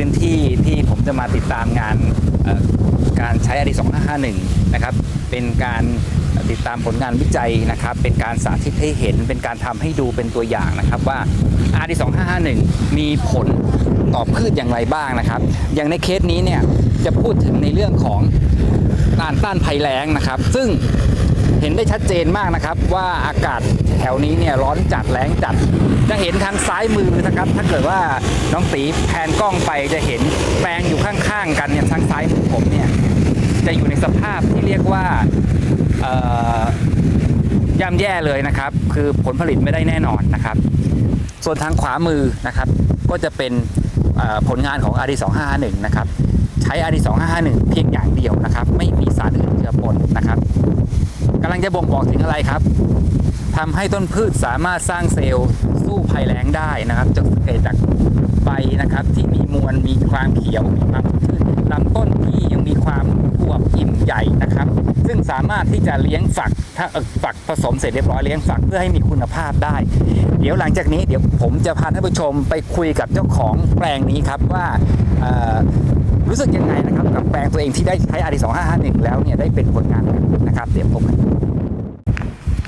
พื้นที่ที่ผมจะมาติดตามงานการใช้อดี2551 นะครับ เป็นการติดตามผลงานวิจัยนะครับ เป็นการสาธิตให้เห็น เป็นการทำให้ดูเป็นตัวอย่างนะครับว่าอาดี2551 มีผลต่อพืชอย่างไรบ้างนะครับ อย่างในเคสนี้เนี่ยจะพูดถึงในเรื่องของการต้านภัยแล้งนะครับ ซึ่งเห็นได้ชัดเจนมากนะครับว่าอากาศ แถวนี้เนี่ยร้อนจัดแรงจัด จะเห็นทางซ้ายมือนะครับ ถ้าเกิดว่าน้องตีแพนกล้องไปจะเห็นแปลงอยู่ข้างๆ กันเนี่ยทางซ้ายมือผมเนี่ยจะอยู่ในสภาพที่เรียกว่าย่ำแย่เลยนะครับ คือผลผลิตไม่ได้แน่นอนนะครับ ส่วนทางขวามือนะครับ ก็จะเป็นผลงานของ RD 2551 นะครับ ใช้ RD 2551 เพียงอย่างเดียวนะครับ ไม่มีสารอื่นเจือปนนะครับกำลังจะบ่งบอกถึงอะไรครับ ทำให้ต้นพืชสามารถสร้างเซลล์สู้ภัยแล้งได้นะครับจะสังเกตจากใบนะครับที่มีมวลมีความเขียวมีความพืชลำต้นที่ยังมีความอวบอิ่มใหญ่นะครับ ซึ่งสามารถที่จะเลี้ยงฝักถ้าเออฝักผสมเสร็จเรียบร้อยเลี้ยงฝักเพื่อให้มีคุณภาพได้ เดี๋ยวหลังจากนี้เดี๋ยวผมจะพาท่านผู้ชมไปคุยกับเจ้าของแปลงนี้ครับว่ารู้สึกยังไงนะครับกับแปลงตัวเองที่ได้ใช้อารี2551แล้วเนี่ยได้เป็นผลงานนะครับเดี๋ยวผม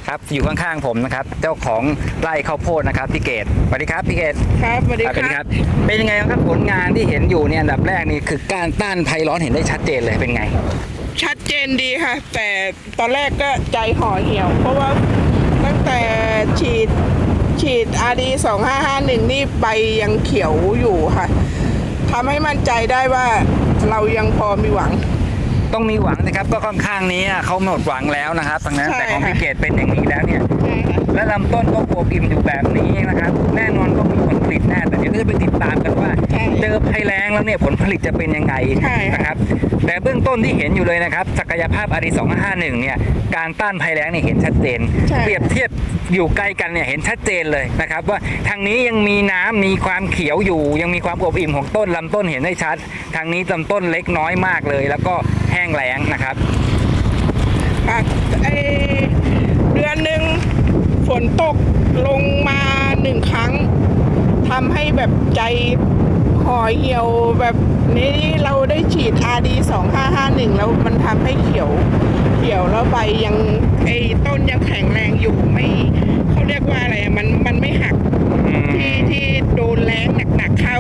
ครับอยู่ข้างๆผมนะครับ เจ้าของไร่ข้าวโพดนะครับพี่เกดสวัสดีครับพี่เกดครับสวัสดีครับคเป็นรัครับบเป็นยังไงบ้างครับผลงานที่เห็นอยู่เนี่ยอันดับแรกนี่คือการต้านภัยร้อนเห็นได้ชัดเจนเลยเป็นไง ชัดเจนดีค่ะ แต่ตอนแรกก็ใจห่อเหี่ยว เพราะว่าตั้งแต่ฉีดฉีด RD 2551นี่ใบยังเขียวอยู่ค่ะทำให้มั่นใจได้ว่าเรายังพอมีหวัง ต้องมีหวังนะครับ ก็ค่อนข้างนี้เขาหมดหวังแล้วนะครับดังนั้นใช่แต่ของค่ะพี่เกดเป็นอย่างนี้แล้วเนี่ยใช่ค่ะ และลำต้นก็บวบอิ่มอยู่แบบนี้นะครับ แน่นอนก็มีผลผลิตแน่แต่เดี๋ยวเราจะไปติดตามกันว่าใช่เจอภัยแล้งแล้วเนี่ยผลผลิตจะเป็นยังไงใช่ค่ะนะครับ แต่เบื้องต้นที่เห็นอยู่เลยนะครับศักยภาพอารี2551เนี่ยการต้านภัยแล้งเนี่ยเห็นชัดเจนใช่เปรียบเทียบอยู่ใกล้กันเนี่ยเห็นชัดเจนเลยนะครับ ว่าทางนี้ยังมีน้ำมีความเขียวอยู่ ยังมีความอบอิ่มของต้นลำต้นเห็นได้ชัด ทางนี้ลำต้นเล็กน้อยมากเลย แล้วก็แห้งแล้งนะครับค่ะไอเดือนหนึ่ง ฝนตกลงมาหนึ่งครั้งทำให้แบบใจห่อเหี่ยวแบบนี้เราได้ฉีด RD 2551 แล้วมันทำให้เขียว เขียวแล้วใบยังไอ้ต้นยังแข็งแรงอยู่ไม่เขาเรียกว่าอะไรมันมันไม่หักที่ที่โดนแรงหนักๆเข้า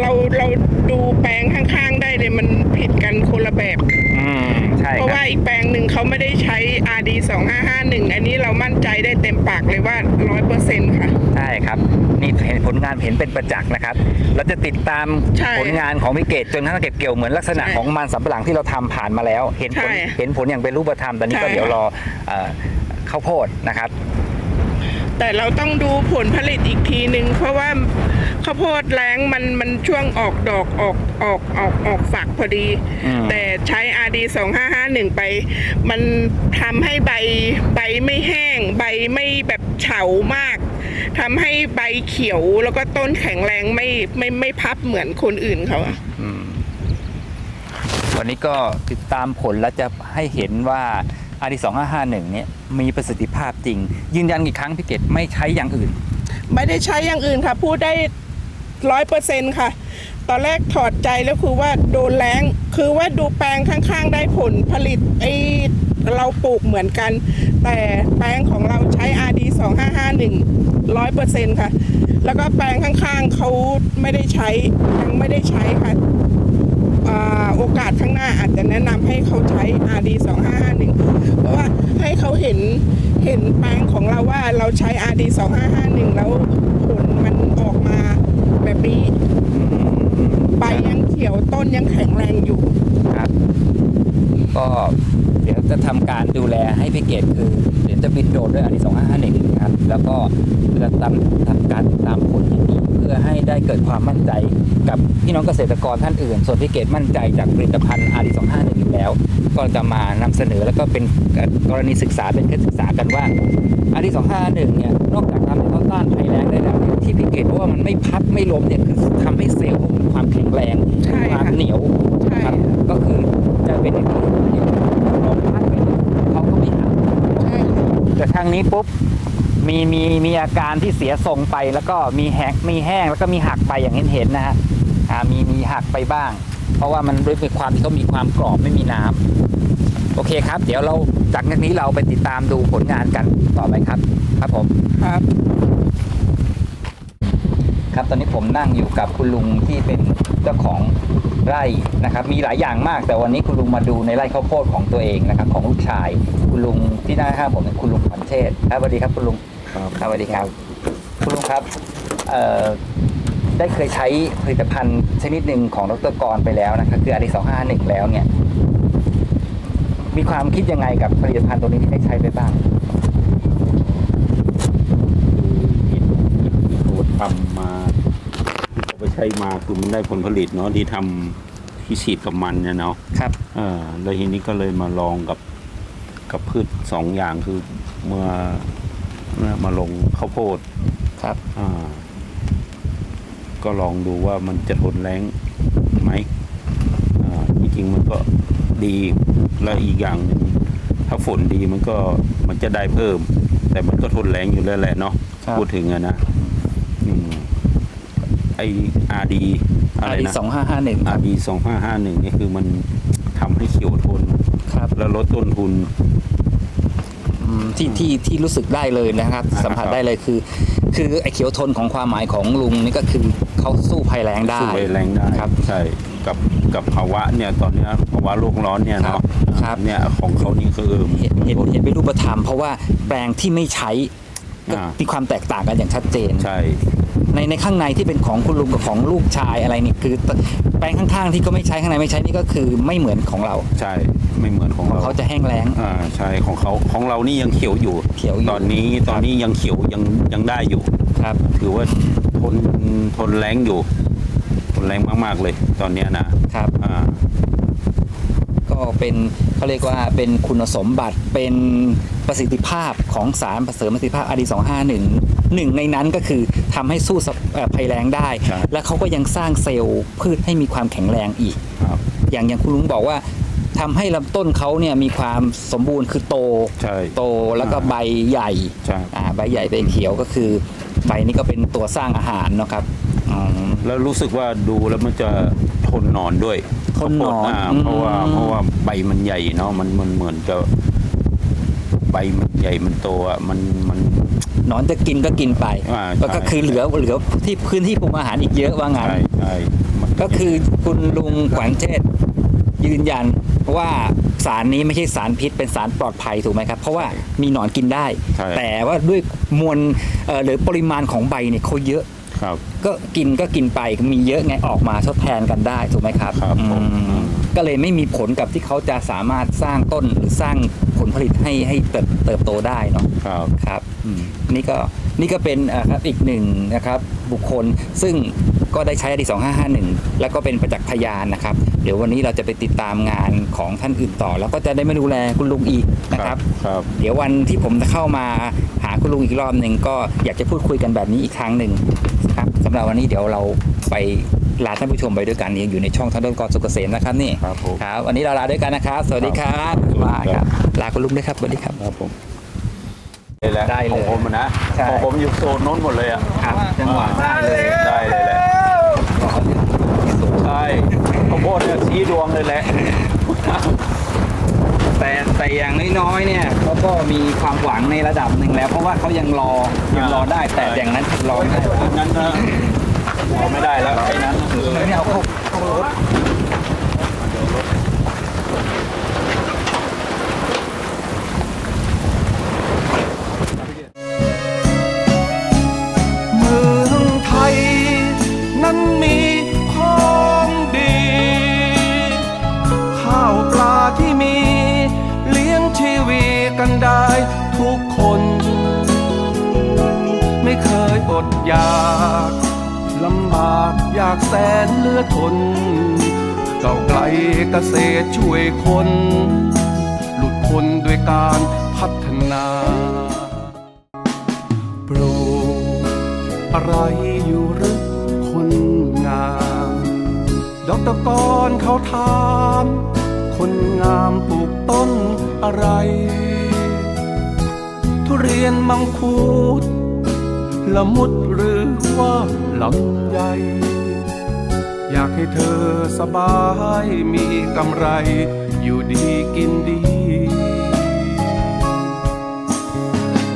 เราเราดูแปลงข้างๆได้เลยมันผิดกันคนละแบบ อืมใช่เพคราะรับว่าอีกแปลงหนึ่งเขาไม่ได้ใช้ RD 2551 อันนี้เรามั่นใจได้เต็มปากเลยว่า 100%ค่ะ ใช่ครับ นี่เห็นผลงานเห็นเป็นประจักษ์นะครับ เราจะติดตามใช่ผลงานของวิเกตจนทั้งเก็บเกี่ยวเหมือนลักษณะใช่ของมันสำปะหลังที่เราทำผ่านมาแล้ว เห็นผลใช่เห็นผลอย่างเป็นรูปธรรมตอนนี้ก็ใช่ เดี๋ยวรอเอ่อข้าวโพดนะครับ แต่เราต้องดูผลผลิตอีกทีหนึ่งเพราะว่าข้าวโพดแรงมันมันช่วงออกดอกออกออกออกออกฝักพอดีอืมแต่ใช้ RD 2551ไป มันทำให้ใบใบไม่แห้ง ใบไม่แบบเฉามากทำให้ใบเขียวแล้วก็ต้นแข็งแรงไม่ไม่ไม่พับเหมือนคนอื่นเขาอะอืมวันนี้ก็ติดตามผลแล้วจะให้เห็นว่า อารี2551เนี่ยมีประสิทธิภาพจริง ยืนยันอีกครั้งพี่เกตไม่ใช้อย่างอื่น ไม่ได้ใช้อย่างอื่นค่ะ พูดได้ร้อยเปอร์เซ็นต์ค่ะ ตอนแรกถอดใจแล้วคือว่าโดนแรงคือว่าดูแปลงข้างๆ ได้ผลผลิตไอเราปลูกเหมือนกัน แต่แปลงของเราใช้ RD 2551ร้อยเปอร์เซ็นต์ค่ะ แล้วก็แปลงข้างๆเขาไม่ได้ใช้ยังไม่ได้ใช้ค่ะโอกาสข้างหน้าอาจจะแนะนำให้เขาใช้ RD 2551 เขาเห็นเห็นแปลงของเราว่าเราใช้ RD 2551 แล้วผลมันออกมาแบบนี้ใบยังเขียวต้นยังแข็งแรงอยู่ ครับ ก็เดี๋ยวจะทำการดูแลให้พี่เกดคือเดี๋ยวจะบินโดรนด้วยอันที่สองห้าห้าหนึ่งนะครับ แล้วก็จะทำทำการติดตามผลอย่างนี้เพื่อให้ได้เกิดความมั่นใจกับพี่น้องเกษตรกรท่านอื่น ส่วนพี่เกดมั่นใจจากผลิตภัณฑ์อารีสองห้าหนึ่งแล้ว ก็จะมานำเสนอแล้วก็เป็นกรณีศึกษาเป็นเคสศึกษากันว่าอารีสองห้าหนึ่งเนี่ยนอกจากทำให้เขาต้านภัยแรงได้แล้วที่พี่เกดเพราะว่ามันไม่พับไม่ล้มเนี่ยคือทำให้เซลล์มีความแข็งแรงความเหนียวครับก็คือจะเป็น ทางนี้ปุ๊บมีมีมีอาการที่เสียทรงไป แล้วก็มีแหกมีแห้งแล้วก็มีหักไปอย่างเห็นเห็นนะฮะอ่ามีมีหักไปบ้าง เพราะว่ามันด้วยความที่เขามีความกรอบไม่มีน้ำโอเคครับ เดี๋ยวเราจากนี้เราไปติดตามดูผลงานกันต่อไปครับ ครับผมครับ ครับ ตอนนี้ผมนั่งอยู่กับคุณลุงที่เป็นเจ้าของไร่นะครับ มีหลายอย่างมาก แต่วันนี้คุณลุงมาดูในไร่ข้าวโพดของตัวเองนะครับ ของลูกชาย คุณลุงที่หน้าข้างผมเป็นคุณลุงขวัญเชษฐ์ครับสวัสดีครับคุณลุงครับครับสวัสดีครับ คุณลุงครับเอ่อได้เคยใช้ผลิตภัณฑ์ชนิดหนึ่งของดรกรไปแล้วนะครับ คืออาริสองห้าหนึ่งแล้วเนี่ย มีความคิดยังไงกับผลิตภัณฑ์ตัวนี้ที่ได้ใช้ไปบ้าง เห็นที่เขาทำมาที่เขาไปใช้มาคือมันได้ผลผลิตเนาะที่ทำที่ฉีดกับมันเนี่ยเนาะครับ เออแล้วทีนี้ก็เลยมาลองกับกับพืชสองอย่างคือเมื่อเมื่อมาลงข้าวโพดครับ อ่า ก็ลองดูว่ามันจะทนแรงไหมอ่าจริงๆมันก็ดีและอีกอย่างหนึ่งถ้าฝนดีมันก็มันจะได้เพิ่ม แต่มันก็ทนแรงอยู่แล้วแหละเนาะครับ พูดถึงอะนะอืม ไออาดีอะไรอารินะสองห้าห้าหนึ่งอาดีสองห้าห้าหนึ่งนี่คือมันทำให้เขียวทนครับแล้วลดต้นทุนอืมที่ที่ที่รู้สึกได้เลยนะครับอ่าสัมผัสได้เลยคือ คือไอ้เขียวทนของความหมายของลุงนี่ก็คือเขาสู้ภัยแรงได้สู้ไปแรงได้ครับใช่กับกับภาวะเนี่ยตอนเนี้ยภาวะโลกร้อนเนี่ยครับเนาะครับเนี่ยของเขานี่คือเห็นเห็นเห็นเป็นรูปธรรมเพราะว่าแปลงที่ไม่ใช้ก็อ่ามีมีความแตกต่างกันอย่างชัดเจนใช่ ในในข้างในที่เป็นของคุณลุงกับของลูกชายอะไรนี่คือ แปลงข้างๆที่ก็ไม่ใช้ข้างในไม่ใช้นี่ก็คือไม่เหมือนของเรา ใช่ไม่เหมือนของของเราเขาจะแห้งแล้งอ่าใช่ของเขาของเรานี่ยังเขียวอยู่เขียวอยู่ตอนนี้ตอนนี้ยังเขียวยังยังได้อยู่ครับ ถือว่าทนทนแรงอยู่ทนแรงมากๆเลย ตอนเนี้ยนะครับอ่าก็ เป็นเขาเรียกว่าเป็นคุณสมบัติเป็นประสิทธิภาพของสารเสริมประสิทธิภาพอาดีสองห้าหนึ่งหนึ่งในนั้นก็คือทำให้สู้สภเอ่อภัยแรงได้ใช่และเขาก็ยังสร้างเซลล์พืชให้มีความแข็งแรงอีกครับอย่างอย่างคุณลุงบอกว่าทำให้ลำต้นเขาเนี่ยมีความสมบูรณ์คือโตใช่โตแล้วก็อ่าใบใหญ่ใช่อ่าใบใหญ่ใบเขียวก็คือใบนี้ก็เป็นตัวสร้างอาหารเนาะครับอืมแล้วรู้สึกว่าดูแล้วมันจะ ทนหนอนด้วยทนหนอนาอืมเพราะว่าเพราะว่าใบมันใหญ่เนาะมันมันเหมือนจะใบมันใหญ่มันโตอะมันมัน หนอนจะกินก็กินไปอ่าแล้วก็ใช่ คือเหลือเหลือที่พื้นที่ปรุงอาหารอีกเยอะว่างั้น ใช่ใช่มันก็คือคุณลุงขวัญเชษฐ์ยืนยันว่าสารนี้ไม่ใช่สารพิษเป็นสารปลอดภัยถูกไหมครับ เพราะว่ามีหนอนกินได้ ใช่แต่ว่าด้วยมวลเอ่อหรือปริมาณของใบเนี่ยเขาเยอะ ครับ ก็กินก็กินไปมีเยอะไงออกมาทดแทนกันได้ถูกไหมครับครับผม อืมก็เลยไม่มีผลกับที่เขาจะสามารถสร้างต้นหรือสร้างผลผลิตให้ให้เติบเติบโตได้เนาะ ครับ ครับอืมนี่ก็นี่ก็เป็นอ่าครับอีกหนึ่งนะครับบุคคลซึ่งก็ได้ใช้อดีสองห้าห้าหนึ่งแล้วก็เป็นประจักษ์พยานนะครับ เดี๋ยววันนี้เราจะไปติดตามงานของท่านอื่นต่อ แล้วก็จะได้ไม่ดูแลคุณลุงอีกนะครับ ครับ เดี๋ยววันที่ผมจะเข้ามาหาคุณลุงอีกรอบหนึ่งก็อยากจะพูดคุยกันแบบนี้อีกครั้งหนึ่งครับ สำหรับวันนี้เดี๋ยวเราไปลาท่านผู้ชมไปด้วยกันยังอยู่ในช่องทันดนกรสุกเกษมนะครับนี่ครับผมครับวันนี้เราลาด้วยกันนะครับสวัสดีครับครับลาครับลาคุณลุงด้วยครับสวัสดีครับครับผมได้แล้วได้เลยของผมอะนะใช่ ของผมอยู่โซนโน้นหมดเลยอะครับจังหวะได้เลยได้เลยแหละใช่ข้าวโพดเนี่ยชี้ดวงเลยแหละ แต่แต่อย่างน้อยๆเนี่ยเขาก็มีความหวังในระดับหนึ่งแล้ว เพราะว่าเขายังรอยังรอได้แต่อย่างนั้นรอไม่ได้อันนั้นนะรอไม่ได้แล้วไอ้นั้นคือไม่เอาเข้าเข้ารถากอยากแสนเลือดทนเก่าไกลเกษตรช่วยคน หลุดพ้นด้วยการพัฒนาปลูกอะไรอยู่หรือคนงามดอกตะกอนเขาถามคนงามปลูกต้นอะไร ทุเรียนมังคุดละมุดหรือว่าลำไย อยากให้เธอสบายมีกำไร อยู่ดีกินดี